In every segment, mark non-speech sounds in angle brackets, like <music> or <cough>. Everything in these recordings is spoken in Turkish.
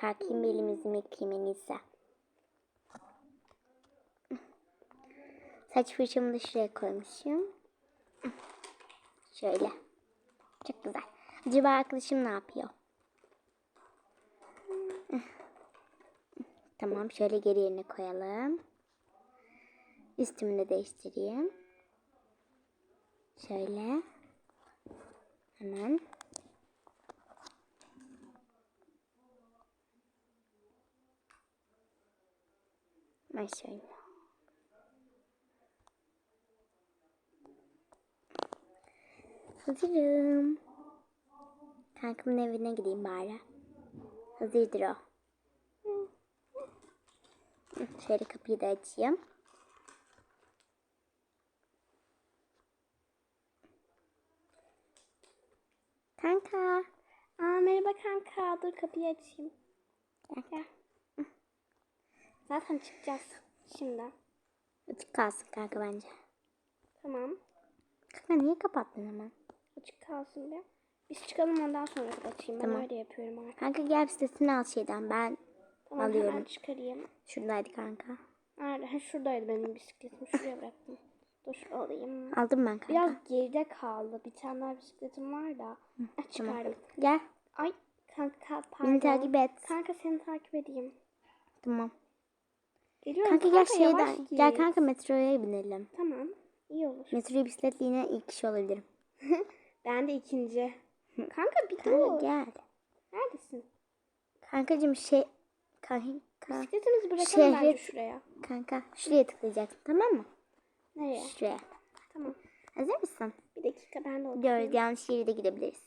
Kalkayım bir elimizi yıkayayım en iyisi. Saç fırçamı da şuraya koymuşum. Şöyle. Çok güzel. Acaba arkadaşım ne yapıyor? Tamam şöyle geri yerine koyalım. Üstümü de değiştireyim. Şöyle. Hemen. Şöyle. Hazırım. Kankamın evine gideyim bari. Hazırdır o. Şöyle kapıyı da açayım. Kanka. Aa, merhaba kanka. Dur kapıyı açayım. Gel. Gel. Zaten çıkacağız şimdi. Açık kalsın kanka bence. Tamam. Kanka niye kapattın hemen? Açık kalsın bir. Biz çıkalım ondan sonra kapatayım. Ben Tamam. öyle yapıyorum artık. Kanka gel sitesini al şeyden. Ben Tamam Alıyorum. hemen çıkarayım. şuradaydı kanka. Nerede? Şuradaydı benim bisikletim. Şuraya bıraktım. Dur alayım. Aldım ben kanka. Biraz geride kaldı. Bir tane daha bisikletim var da. Tamam. çıkardım. Gel. Ay kanka pardon. Beni takip et. Kanka seni takip edeyim. Tamam. Geliyorum Kanka gel şeyden. git. Gel kanka metroya binelim. Tamam. iyi olur. Metroya bisikletle yine ilk kişi olabilirim. <laughs> Ben de ikinci. <laughs> Kanka bir Kanka dur. gel. Neredesin? Kankacığım şey kanka, Bisikletimizi bırakalım Şehre- bence şuraya. kanka şuraya tıklayacaksın tamam mı? Nereye? Şuraya. Tamam. Hazır mısın? Bir dakika ben de oturayım. Yanlış yere de gidebiliriz.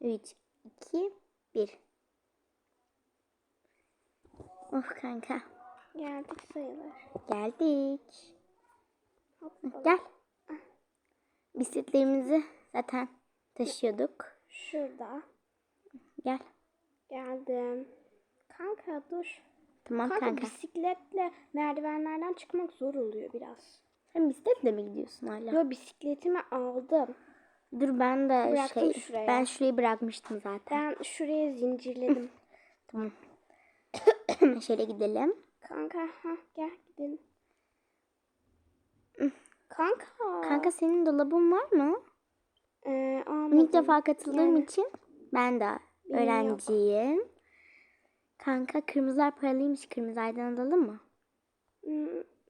3, 2, 1. Oh kanka. Geldik sayılır. Geldik. Hoppa. Gel. Bisikletlerimizi zaten taşıyorduk. Şurada. Gel. Geldim. Kanka dur. Tamam Kanka, kanka. bisikletle merdivenlerden çıkmak zor oluyor biraz. Sen bisikletle mi gidiyorsun hala? Yo bisikletimi aldım. Dur ben de Bıraktım şey şuraya. ben şurayı bırakmıştım zaten. Ben şuraya zincirledim. <laughs> Tamam. <coughs> Şöyle gidelim. Kanka ha gel gidelim. Kanka. Kanka senin dolabın var mı? Ee. İlk defa katıldığım Yani. için ben de Benim öğrenciyim. Kanka kırmızılar paralıymış. Kırmızılardan alalım mı? Hmm,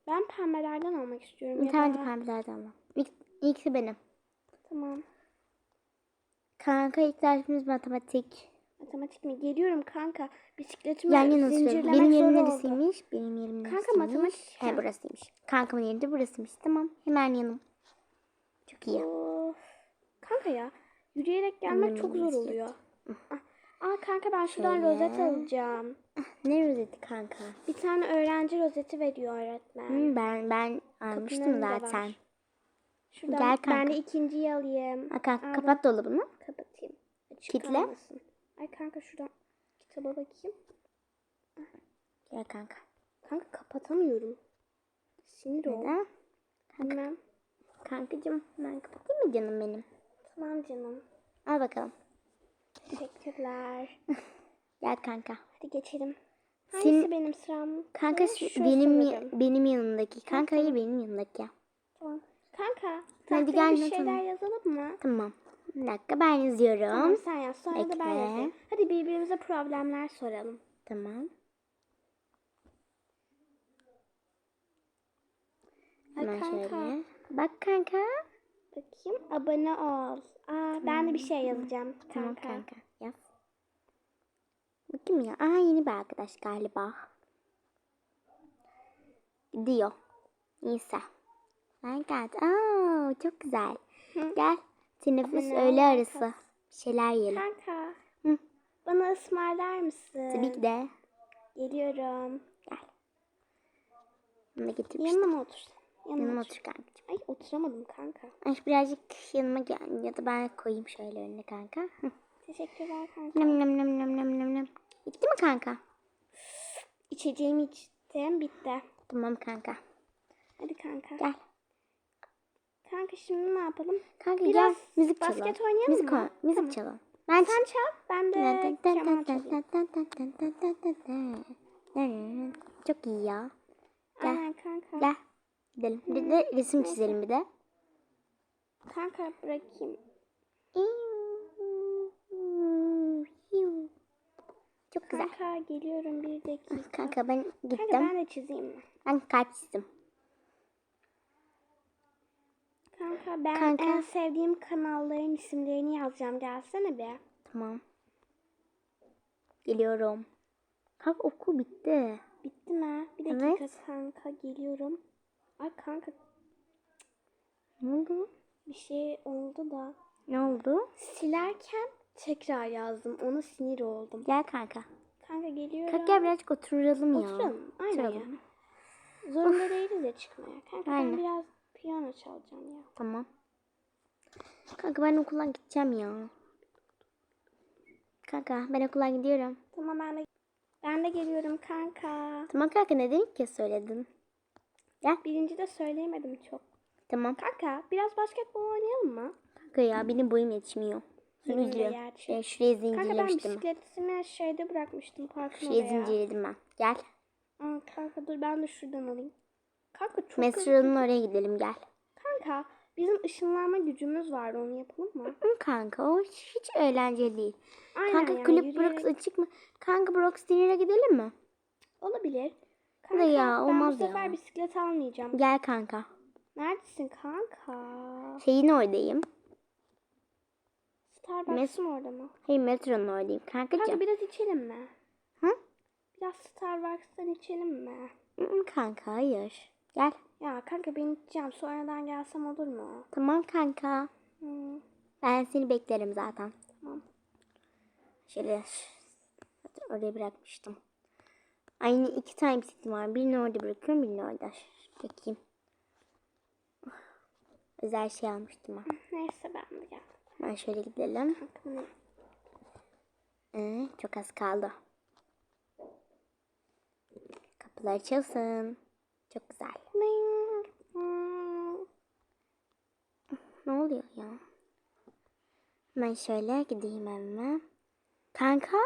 Ben pembelerden almak istiyorum. Bir tane da- de pembelerden alalım. İlk, ilki benim. Tamam. Kanka ilk dersimiz matematik. Matematik mi? Geliyorum kanka. Bisikletimi Yan yana zincirlemek sürüyorum. Benim yerim zor oldu. neresiymiş? Benim yerim Kanka, neresiymiş? matematik. He burasıymış. Kankamın yeri de burasıymış. Tamam. Hemen yanım. Çok iyi. Of. Kanka ya. Yürüyerek gelmek çok zor bisiklet. oluyor. Ah, Aa kanka ben şuradan Şöyle. rozet alacağım. Ne rozeti kanka? Bir tane öğrenci rozeti veriyor öğretmen. Hı, ben ben almıştım önünde var. zaten. Şuradan Gel kanka. ben de ikinciyi alayım. Ha, kanka kapat dolabını. Kapatayım. Açık Kitle. kalmasın. Ay kanka şuradan kitaba bakayım. Gel kanka. Kanka kapatamıyorum. Sinir ol. Neden? Bilmem. Kankacığım ben kapatayım mı canım benim? Tamam canım. Al bakalım. Teşekkürler. <laughs> Gel kanka. Hadi geçelim. Senin- Hangisi benim sıram? Kanka şu- benim sanırım. benim yanımdaki. Kanka hayır benim yanımdaki. Tamam. Kanka. Hadi gel, bir şeyler yazalım mı? Tamam. Bir dakika ben yazıyorum. Tamam sen yaz. Sonra da ben Bekle. yazayım. Hadi birbirimize problemler soralım. Tamam. Hemen kanka. şöyle. Bak kanka. Bakayım. Abone ol. Aa, ben de bir şey yazacağım. Tamam Kanka. Yaz. Bakayım ya. Aa yeni bir arkadaş galiba. Gidiyor. Neyse. Ben geldim. Aa çok güzel. Gel. Teneffüs ol, öğle arası. Bir şeyler yiyelim. Kanka. Hı. Bana ısmarlar mısın? Tabii ki de. Geliyorum. Bunu da getirmiştim. Yanına mı? Yanıma, Yanıma otur. otur kankacığım. Ay oturamadım kanka. Ay birazcık yanıma gel. Ya da ben koyayım şöyle önüne kanka. Hı. Teşekkürler kanka. Nem nem nem nem nem nem nem. Bitti mi kanka? İçeceğimi içtim. Bitti. Tamam kanka. Hadi kanka. Gel. Kanka şimdi ne yapalım? Kanka Biraz gel müzik basket çalalım. oynayalım müzik mı? müzik Tamam. çalalım. Ben Sen çal. Ben de keman çalayım. Çok iyi ya. Gel. Aynen kanka. Gel. Gidelim. Bir de resim çizelim bir de. Kanka bırakayım. Çok güzel. Kanka geliyorum bir dakika. Kanka ben Kanka gittim. ben de çizeyim mi? Ben kalp çizdim. Kanka ben Kanka. en sevdiğim kanalların isimlerini yazacağım. Gelsene be. Tamam. Geliyorum. Kanka okul bitti. Bitti mi? Bir dakika Evet. kanka geliyorum. Ay kanka Ne oldu? bir şey oldu da. Ne oldu? Silerken tekrar yazdım. Ona sinir oldum. Gel kanka. Kanka geliyorum. Kanka gel birazcık oturalım ya. Oturalım. Aynen Oturalım. ya. Zorunda değiliz ya çıkmaya. Kanka Aynen. ben biraz piyano çalacağım ya. Tamam. Kanka ben okuldan gideceğim ya. Kanka ben okuldan gidiyorum. Tamam ben de ben de geliyorum kanka. Tamam kanka neden ilk kez söyledin? Birinci de söyleyemedim çok. Tamam. Kanka biraz basketbol oynayalım mı? Kanka ya benim boyum de üzülüyorum. gerçi. Şey, şuraya Kanka ben zincirlemiştim. ben. bisikletimi şeyde bırakmıştım parkın Şuraya oraya. zincirledim ben. Gel. Aa, kanka dur ben de şuradan alayım. Kanka çok. Metro'nun oraya gidelim gel. Kanka bizim ışınlanma gücümüz var onu yapalım mı? Kanka o hiç, eğlenceli değil. Aynen kanka yani, kulüp yürüyerek- Brooks açık mı? Kanka Brooks Dinner'a gidelim mi? Olabilir. Kanka ya, ben olmaz bu ya. sefer bisiklet almayacağım. Gel kanka. Neredesin kanka? Şeyin oradayım. Starbucks'ın orada mı? Hayır metronun oradayım. Kankacığım. Kanka biraz içelim mi? Hı? Biraz Starbucks'tan içelim mi? Kanka hayır. Gel. Ya kanka ben içeceğim. Sonradan gelsem olur mu? Tamam kanka. Hı, Ben seni beklerim zaten. tamam. Şöyle zaten oraya bırakmıştım. Aynı iki tane bisikletim var. Birini orada bırakıyorum, birini orada. Bakayım. <sighs> Özel şey almıştım ben. Neyse ben de gel. Ben şöyle gidelim. Kanka? Ee, çok az kaldı. Kapılar açılsın. Çok güzel. <laughs> Ne oluyor ya? Ben şöyle gideyim evime. Kanka?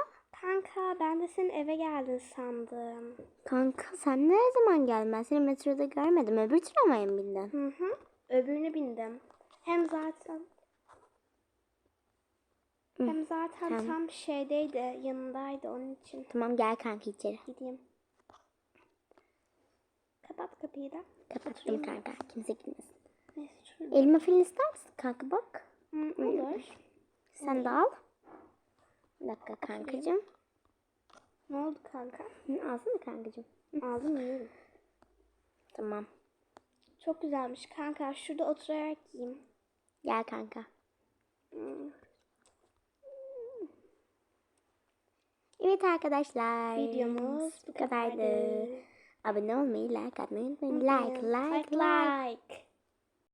Kanka ben de senin eve geldin sandım. Kanka sen ne zaman geldin? Ben seni metroda görmedim. Öbür tramvaya mı bindin? Hı hı. Öbürüne bindim. Hem zaten Hı, hem zaten tamam. tam şeydeydi, yanındaydı onun için. Tamam gel kanka içeri. Gideyim. Kapat kapıyı da. Kapattım kanka. Kimse gitmesin. Neyse şurada. Elma fil ister misin kanka bak. Hı, olur. Sen de al. Bir dakika kankacığım. Ne oldu kanka? Hı, Alsana kankacığım. Aldım yiyorum. Tamam. Çok güzelmiş kanka. Şurada oturarak yiyeyim. Gel kanka. Hmm. Evet arkadaşlar. Videomuz bu kadardı. kadardı. Abone olmayı, like atmayı unutmayın. Mm-hmm. Like, like, like. like.